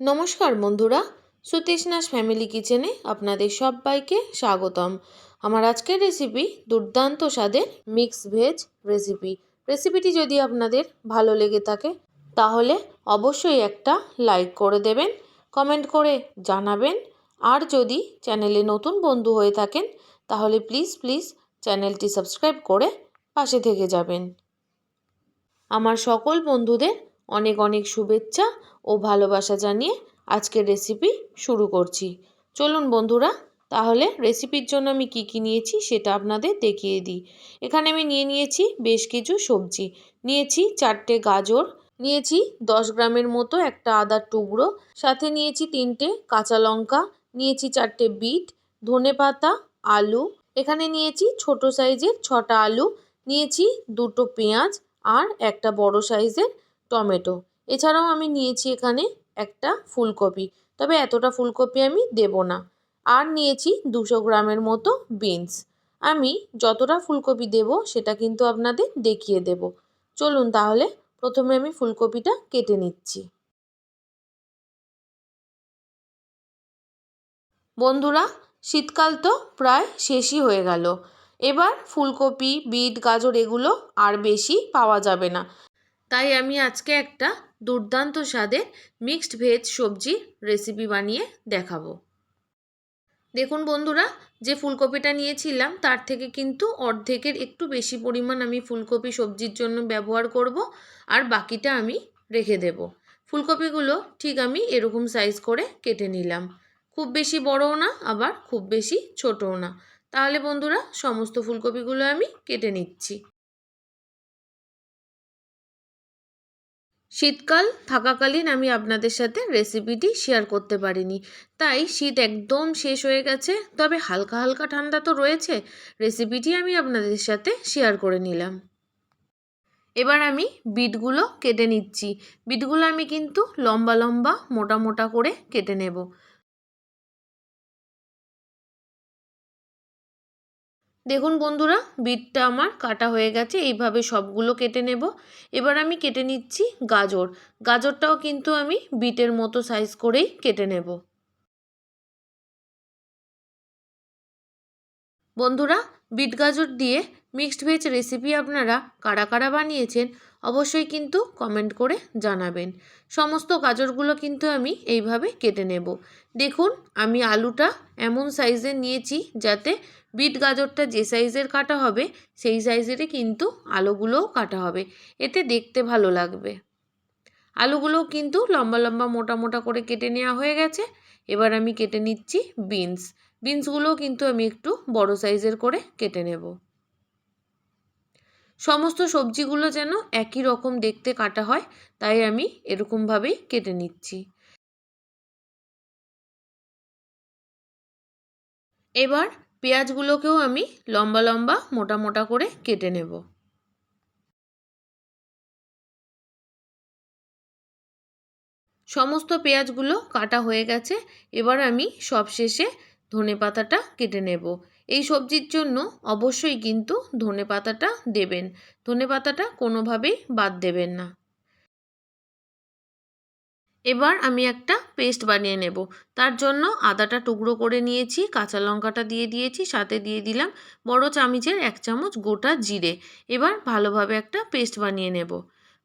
নমস্কার বন্ধুরা, সুতৃষ্ণাস ফ্যামিলি কিচেনে আপনাদের সবাইকে স্বাগতম। আমার আজকের রেসিপি দুর্দান্ত স্বাদের মিক্স ভেজ রেসিপি রেসিপিটি যদি আপনাদের ভালো লেগে থাকে, তাহলে অবশ্যই একটা লাইক করে দেবেন কমেন্ট করে জানাবেন। আর যদি চ্যানেলে নতুন বন্ধু হয়ে থাকেন, তাহলে প্লিজ প্লিজ চ্যানেলটি সাবস্ক্রাইব করে পাশে থেকে যাবেন। আমার সকল বন্ধুদের অনেক অনেক শুভেচ্ছা ও ভালোবাসা জানিয়ে আজকের রেসিপি শুরু করছি। চলুন বন্ধুরা, তাহলে রেসিপির জন্য আমি কি কি নিয়েছি সেটা আপনাদের দেখিয়ে দিই। এখানে আমি নিয়ে নিয়েছি বেশ কিছু সবজি। নিয়েছি চারটে গাজর, নিয়েছি দশ গ্রামের মতো একটা আদার টুকরো, সাথে নিয়েছি তিনটে কাঁচা লঙ্কা, নিয়েছি চারটে বিট, ধনে পাতা, আলু, এখানে নিয়েছি ছোট সাইজের ছটা আলু, নিয়েছি দুটো পেঁয়াজ আর একটা বড় সাইজের টমেটো। এছাড়াও আমি নিয়েছি এখানে একটা ফুলকপি। তবে এতটা ফুলকপি আমি দেব না। আর নিয়েছি দুশো গ্রামের মতো বিনস। আমি যতটা ফুলকপি দেব সেটা কিন্তু আপনাদের দেখিয়ে দেব। চলুন তাহলে প্রথমে আমি ফুলকপিটা কেটে নিচ্ছি। বন্ধুরা, শীতকাল তো প্রায় শেষই হয়ে গেল। এবার ফুলকপি, বিট, গাজর এগুলো আর বেশি পাওয়া যাবে না। তাই আমি আজকে একটা দুর্দান্ত স্বাদের মিক্সড ভেজ সবজির রেসিপি বানিয়ে দেখাবো। দেখুন বন্ধুরা, যে ফুলকপিটা নিয়েছিলাম, তার থেকে কিন্তু অর্ধেকের একটু বেশি পরিমাণ আমি ফুলকপি সবজির জন্য ব্যবহার করব আর বাকিটা আমি রেখে দেব। ফুলকপিগুলো ঠিক আমি এরকম সাইজ করে কেটে নিলাম। খুব বেশি বড়ও না, আবার খুব বেশি ছোটও না। তাহলে বন্ধুরা, সমস্ত ফুলকপিগুলো আমি কেটে নিচ্ছি। শীতকাল থাকাকালীন আমি আপনাদের সাথে রেসিপিটি শেয়ার করতে পারিনি। তাই শীত একদম শেষ হয়ে গেছে, তবে হালকা হালকা ঠান্ডা তো রয়েছে। রেসিপিটি আমি আপনাদের সাথে শেয়ার করে নিলাম। এবার আমি বিটগুলো কেটে নিচ্ছি। বিটগুলো আমি কিন্তু লম্বা লম্বা মোটা মোটা করে কেটে নেব। দেখুন বন্ধুরা, বিটটা আমার কাটা হয়ে গেছে, এইভাবে সবগুলো কেটে নেব। এবার আমি কেটে নিচ্ছি গাজর। গাজরটাও কিন্তু আমি বিটের মতো সাইজ করেই কেটে নেব। বন্ধুরা, বিট গাজর দিয়ে মিক্সড ভেজ রেসিপি আপনারা কারা কারা বানিয়েছেন অবশ্যই কিন্তু কমেন্ট করে জানাবেন। সমস্ত গাজরগুলো কিন্তু আমি এইভাবে কেটে নেব। দেখুন, আমি আলুটা এমন সাইজের নিয়েছি যাতে বিট গাজরটা যে সাইজের কাটা হবে, সেই সাইজেরই কিন্তু আলুগুলোও কাটা হবে। এতে দেখতে ভালো লাগবে। আলুগুলোও কিন্তু লম্বা লম্বা মোটা মোটা করে কেটে নেওয়া হয়ে গেছে। এবার আমি কেটে নিচ্ছি বিনস বিনসগুলোও কিন্তু আমি একটু বড় সাইজের করে কেটে নেব। সমস্ত সবজিগুলো যেন একই রকম দেখতে কাটা হয়, তাই আমি এরকমভাবেই কেটে নিচ্ছি। এবার পেঁয়াজগুলোকেও আমি লম্বা লম্বা মোটা মোটা করে কেটে নেব। সমস্ত পেঁয়াজগুলো কাটা হয়ে গেছে, এবার আমি সবশেষে ধনে পাতাটা কেটে নেব। এই সবজির জন্য অবশ্যই কিন্তু ধনে পাতাটা দেবেন। ধনে পাতাটা কোনোভাবেই বাদ দেবেন না। এবার আমি একটা পেস্ট বানিয়ে নেব। তার জন্য আদাটা টুকরো করে নিয়েছি, কাঁচা লঙ্কাটা দিয়ে দিয়েছি, সাথে দিয়ে দিলাম বড় চামিচের এক চামচ গোটা জিরে। এবার ভালোভাবে একটা পেস্ট বানিয়ে নেব।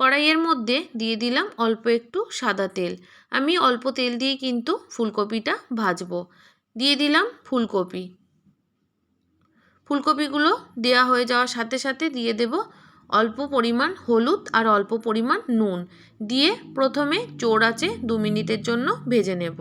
কড়াইয়ের মধ্যে দিয়ে দিলাম অল্প একটু সাদা তেল। আমি অল্প তেল দিয়ে কিন্তু ফুলকপিটা ভাজবো। দিয়ে দিলাম ফুলকপি। ফুলকপিগুলো দেওয়া হয়ে যাওয়ার সাথে সাথে দিয়ে দেব অল্প পরিমাণ হলুদ আর অল্প পরিমাণ নুন। দিয়ে প্রথমে চোর আছে দু মিনিটের জন্য ভেজে নেব।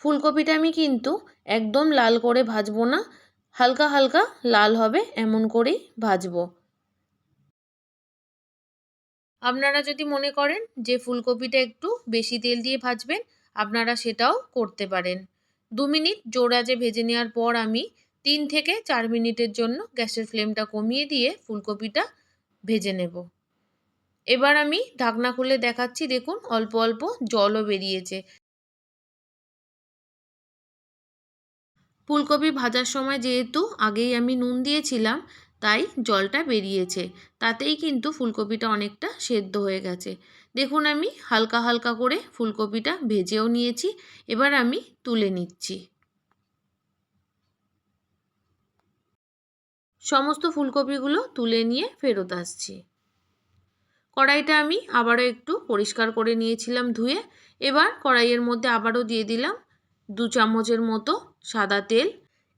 ফুলকপিটা আমি কিন্তু একদম লাল করে ভাজবো না। হালকা হালকা লাল হবে এমন করেই ভাজবো। আপনারা যদি মনে করেন যে ফুলকপিটা একটু বেশি তেল দিয়ে ভাজবেন, আপনারা সেটাও করতে পারেন। দু মিনিট জোড়াজে ভেজে নেওয়ার পর আমি তিন থেকে চার মিনিটের জন্য গ্যাসের ফ্লেমটা কমিয়ে দিয়ে ফুলকপিটা ভেজে নেব। এবার আমি ঢাকনা খুলে দেখাচ্ছি, দেখুন অল্প অল্প জলও বেরিয়েছে। ফুলকপি ভাজার সময় যেহেতু আগেই আমি নুন দিয়েছিলাম তাই জলটা বেরিয়েছে। তাতেই কিন্তু ফুলকপিটা অনেকটা সেদ্ধ হয়ে গেছে। দেখুন আমি হালকা হালকা করে ফুলকপিটা ভেজেও নিয়েছি, এবার আমি তুলে নিচ্ছি। সমস্ত ফুলকপিগুলো তুলে নিয়ে ফেরত আসছি। কড়াইটা আমি আবারও একটু পরিষ্কার করে নিয়েছিলাম ধুয়ে। এবার কড়াইয়ের মধ্যে আবারও দিয়ে দিলাম দু চামচের মতো সাদা তেল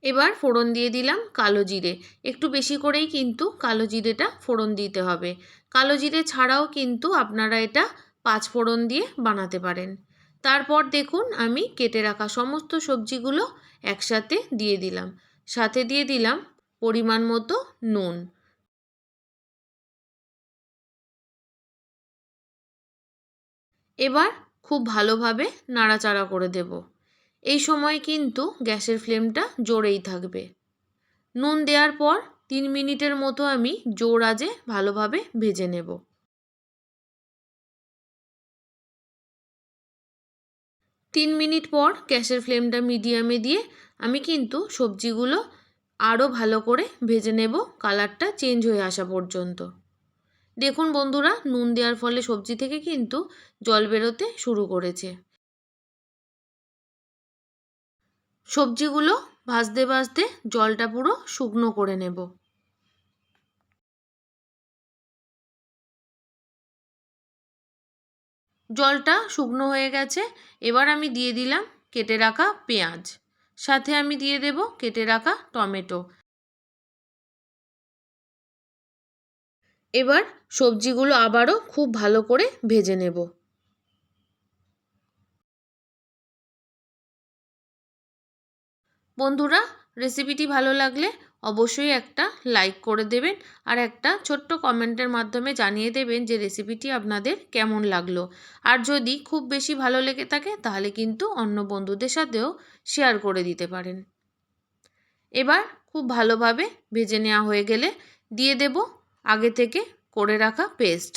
এবার ফোড়ন দিয়ে দিলাম কালো জিরে। একটু বেশি করেই কিন্তু কালো জিরেটা ফোড়ন দিতে হবে। কালো জিরে ছাড়াও কিন্তু আপনারা এটা পাঁচ ফোড়ন দিয়ে বানাতে পারেন। তারপর দেখুন আমি কেটে রাখা সমস্ত সবজিগুলো একসাথে দিয়ে দিলাম। সাথে দিয়ে দিলাম পরিমাণ মতো নুন। এবার খুব ভালোভাবে নাড়াচাড়া করে দেব। এই সময় কিন্তু গ্যাসের ফ্লেমটা জোরেই থাকবে। নুন দেওয়ার পর তিন মিনিটের মতো আমি জোর আজে ভালোভাবে ভেজে নেব। তিন মিনিট পর গ্যাসের ফ্লেমটা মিডিয়ামে দিয়ে আমি কিন্তু সবজিগুলো আরও ভালো করে ভেজে নেব, কালারটা চেঞ্জ হয়ে আসা পর্যন্ত। দেখুন বন্ধুরা, নুন দেওয়ার ফলে সবজি থেকে কিন্তু জল বেরোতে শুরু করেছে। সবজিগুলো ভাজতে ভাজতে জলটা পুরো শুকনো করে নেব। জলটা শুকনো হয়ে গেছে, এবার আমি দিয়ে দিলাম কেটে রাখা পেঁয়াজ। সাথে আমি দিয়ে দেব কেটে রাখা টমেটো। এবার সবজিগুলো আবারও খুব ভালো করে ভেজে নেব। বন্ধুরা রেসিপিটি ভালো লাগলে অবশ্যই একটা লাইক করে দেবেন আর একটা ছোট্ট কমেন্টের মাধ্যমে জানিয়ে দেবেন যে রেসিপিটি আপনাদের কেমন লাগল। আর যদি খুব বেশি ভালো লেগে থাকে, তাহলে কিন্তু অন্য বন্ধুদের সাথেও শেয়ার করে দিতে পারেন। এবার খুব ভালোভাবে ভেজে নেওয়া হয়ে গেলে দিয়ে দেব আগে থেকে করে রাখা পেস্ট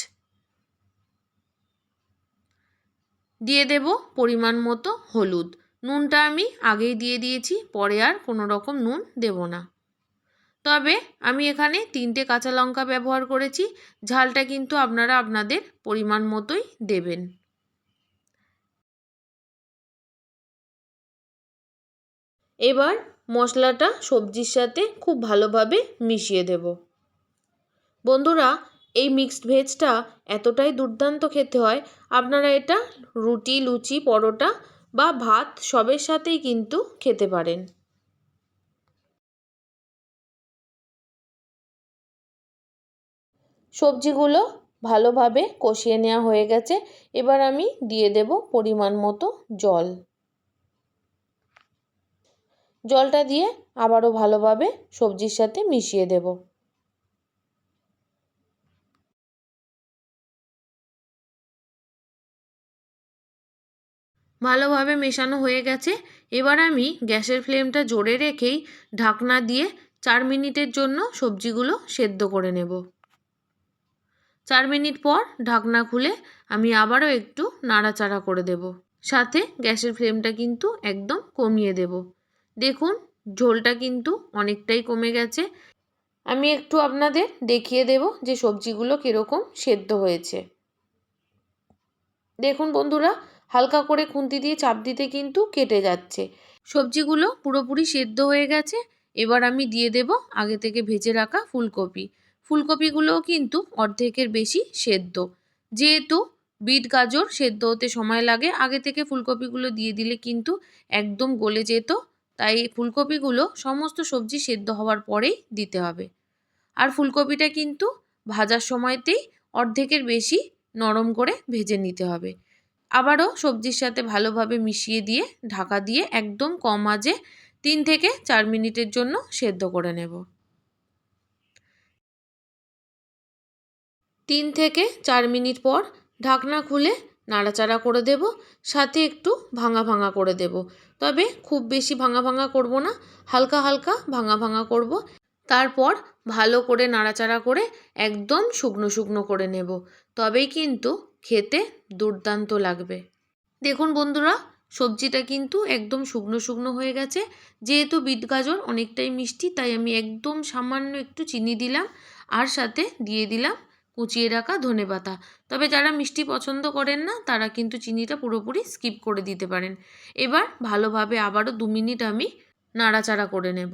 দিয়ে দেব পরিমাণ মতো হলুদ। নুনটা আমি আগেই দিয়ে দিয়েছি, পরে আর কোনো রকম নুন দেব না। তবে আমি এখানে তিনটে কাঁচা লঙ্কা ব্যবহার করেছি, ঝালটা কিন্তু আপনারা আপনাদের পরিমাণ মতোই দেবেন। এবার মশলাটা সবজির সাথে খুব ভালোভাবে মিশিয়ে দেব। বন্ধুরা, এই মিক্সড ভেজটা এতটাই দুর্দান্ত খেতে হয়, আপনারা এটা রুটি, লুচি, পরোটা বা ভাত সবের সাথেই কিন্তু খেতে পারেন। সবজিগুলো ভালোভাবে কষিয়ে নেওয়া হয়ে গেছে। এবার আমি দিয়ে দেব পরিমাণ মতো জল। জলটা দিয়ে আবারও ভালোভাবে সবজির সাথে মিশিয়ে দেব। ভালোভাবে মেশানো হয়ে গেছে। এবার আমি গ্যাসের ফ্লেমটা জোরে রেখেই ঢাকনা দিয়ে চার মিনিটের জন্য সবজিগুলো সেদ্ধ করে নেব। চার মিনিট পর ঢাকনা খুলে আমি আবারও একটু নাড়াচাড়া করে দেব। সাথে গ্যাসের ফ্লেমটা কিন্তু একদম কমিয়ে দেব। দেখুন, ঝোলটা কিন্তু অনেকটাই কমে গেছে। আমি একটু আপনাদের দেখিয়ে দেব যে সবজিগুলো কীরকম সেদ্ধ হয়েছে। দেখুন বন্ধুরা হালকা করে খুন্তি দিয়ে চাপ দিতে কিন্তু কেটে যাচ্ছে। সবজিগুলো পুরোপুরি সেদ্ধ হয়ে গেছে। এবার আমি দিয়ে দেব আগে থেকে ভেজে রাখা ফুলকপি। ফুলকপিগুলোও কিন্তু অর্ধেকের বেশি সেদ্ধ। যেহেতু বিট গাজর সেদ্ধ হতে সময় লাগে, আগে থেকে ফুলকপিগুলো দিয়ে দিলে কিন্তু একদম গলে যেত। তাই ফুলকপিগুলো সমস্ত সবজি সেদ্ধ হওয়ার পরেই দিতে হবে। আর ফুলকপিটা কিন্তু ভাজার সময়তেই অর্ধেকের বেশি নরম করে ভেজে নিতে হবে। আবারও সবজির সাথে ভালোভাবে মিশিয়ে দিয়ে, ঢাকা দিয়ে একদম কম আজে তিন থেকে চার মিনিটের জন্য সেদ্ধ করে নেব। তিন থেকে চার মিনিট পর ঢাকনা খুলে নাড়াচাড়া করে দেব, সাথে একটু ভাঙা ভাঙা করে দেব। তবে খুব বেশি ভাঙা ভাঙা করব না, হালকা হালকা ভাঙা ভাঙা করব। তারপর ভালো করে নাড়াচাড়া করে একদম শুকনো শুকনো করে নেব। তবেই কিন্তু খেতে দুর্দান্ত লাগবে। দেখুন বন্ধুরা, সবজিটা কিন্তু একদম শুকনো শুকনো হয়ে গেছে। যেহেতু বিট গাজর অনেকটাই মিষ্টি, তাই আমি একদম সামান্য একটু চিনি দিলাম আর সাথে দিয়ে দিলাম কুচিয়ে রাখা ধনে পাতা। তবে যারা মিষ্টি পছন্দ করেন না, তারা কিন্তু চিনিটা পুরোপুরি স্কিপ করে দিতে পারেন। এবার ভালোভাবে আবারও দু মিনিট আমি নাড়াচাড়া করে নেব।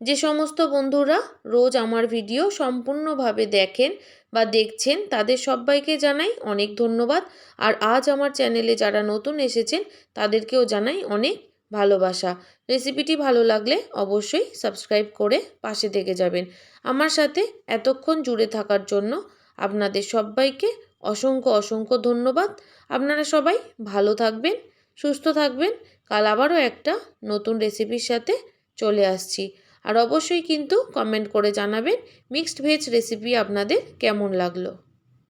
যে সমস্ত বন্ধুরা রোজ আমার ভিডিও সম্পূর্ণভাবে দেখেন বা দেখছেন, তাদের সবাইকে জানাই অনেক ধন্যবাদ। আর আজ আমার চ্যানেলে যারা নতুন এসেছেন, তাদেরকেও জানাই অনেক ভালোবাসা। রেসিপিটি ভালো লাগলে অবশ্যই সাবস্ক্রাইব করে পাশে থেকে যাবেন। আমার সাথে এতক্ষণ জুড়ে থাকার জন্য আপনাদের সবাইকে অসংখ্য অসংখ্য ধন্যবাদ। আপনারা সবাই ভালো থাকবেন, সুস্থ থাকবেন। কাল আবারও একটা নতুন রেসিপির সাথে চলে আসছি। আর অবশ্যই কিন্তু কমেন্ট করে জানাবেন। মিক্সড ভেজ রেসিপি আপনাদের কেমন লাগল?